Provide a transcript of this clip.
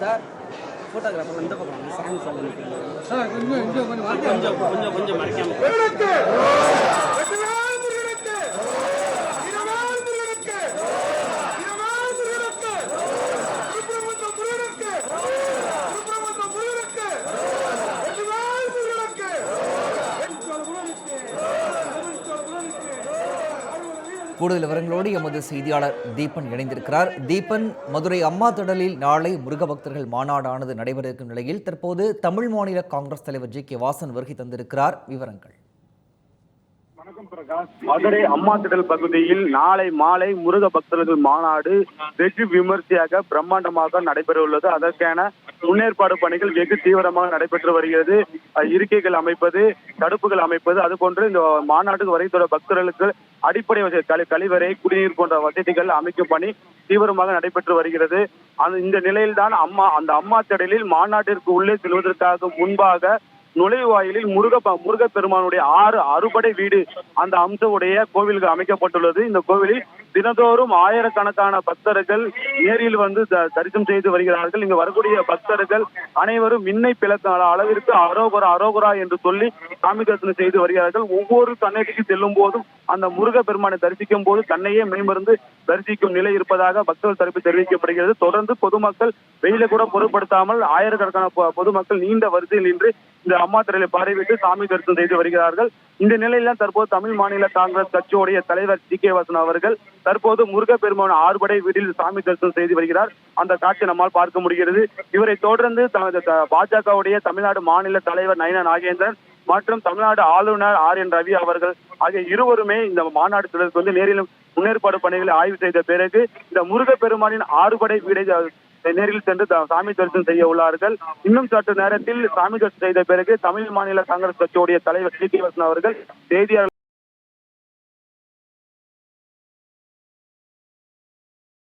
Sir photographer இந்த பக்கம் song சொல்லுங்க கொஞ்சம் கொஞ்சம் கொஞ்சம் மறைக்காம. கூடுதல் விவரங்களோடு எமது செய்தியாளர் தீபன் இணைந்திருக்கிறார். தீபன் மதுரை அம்மா திடலில் நாளை முருக பக்தர்கள் மாநாடானது நடைபெற இருக்கும் நிலையில் தற்போது தமிழ் மாநில காங்கிரஸ் தலைவர் ஜி கே வாசன் வருகை தந்திருக்கிறார். விவரங்கள். மதுரை அம்மா திடல் பகுதியில் நாளை மாலை முருக பக்தர்கள் மாநாடு வெகு விமர்சையாக பிரம்மாண்டமாக நடைபெற உள்ளது அதற்கான முன்னேற்பாடு பணிகள் வெகு தீவிரமாக நடைபெற்று வருகிறது. இருக்கைகள் அமைப்பது தடுப்புகள் அமைப்பது அதுபோன்று இந்த மாநாட்டுக்கு வருகின்ற பக்தர்களுக்கு அடிப்படை வசதி கழி கழிவறை குடிநீர் போன்ற வசதிகள் அமைக்கும் பணி தீவிரமாக நடைபெற்று வருகிறது. அந்த இந்த நிலையில்தான் அம்மா அந்த அம்மா திடலில் மாநாட்டிற்கு உள்ளே செல்வதற்காக முன்பாக நுழைவாயிலில் முருக முருக பெருமானுடைய ஆறு அறுபடை வீடு அந்த அம்சவுடைய கோவிலுக்கு அமைக்கப்பட்டுள்ளது. இந்த கோவிலில் தினந்தோறும் ஆயிரக்கணக்கான பக்தர்கள் நேரில் வந்து த- தரிசனம் செய்து வருகிறார்கள். இங்கு வரக்கூடிய பக்தர்கள் அனைவரும் மின்னை பிளக்க அளவிற்கு அரோகரா அரோகரா என்று சொல்லி சாமி தரிசனம் செய்து வருகிறார்கள். ஒவ்வொரு சன்னதிக்கு செல்லும் போதும் அந்த முருக பெருமானை தரிசிக்கும் போது தன்னையே மேம்பருந்து தரிசிக்கும் நிலை இருப்பதாக பக்தர்கள் தரப்பு தெரிவிக்கப்படுகிறது. தொடர்ந்து பொதுமக்கள் வெயில கூட பொருட்படுத்தாமல் ஆயிரக்கணக்கான பொ- பொதுமக்கள் நீண்ட வரிசையில் நின்று இந்த அம்மா திரையில பார்வையிட்டு சாமி தரிசனம் செய்து வருகிறார்கள். இந்த நிலையில தற்போது தமிழ் மாநில காங்கிரஸ் கட்சியுடைய தலைவர் ஜி கே வாசன் அவர்கள் தற்போது முருகப்பெருமான ஆறுபடை வீட்டில் சாமி தரிசனம் செய்து வருகிறார். அந்த காட்சி நம்மால் பார்க்க முடிகிறது. இவரை தொடர்ந்து தனது பாஜகவுடைய தமிழ்நாடு மாநில தலைவர் நயன நாகேந்திரன் மற்றும் தமிழ்நாடு ஆளுநர் ஆர் என் ரவி அவர்கள் ஆகிய இருவருமே இந்த மாநாடு தொடர்பு வந்து நேரிலும் முன்னேற்பாடு பணிகளை ஆய்வு செய்த பிறகு இந்த முருகப்பெருமானின் ஆறுபடை வீடை நேரில் சென்று சாமி தரிசனம் செய்ய உள்ளார்கள். இன்னும் சற்று நேரத்தில் சாமி தரிசனம் செய்த பிறகு தமிழ் மாநில காங்கிரஸ் கட்சியுடைய தலைவர் சி அவர்கள் செய்தியாளர்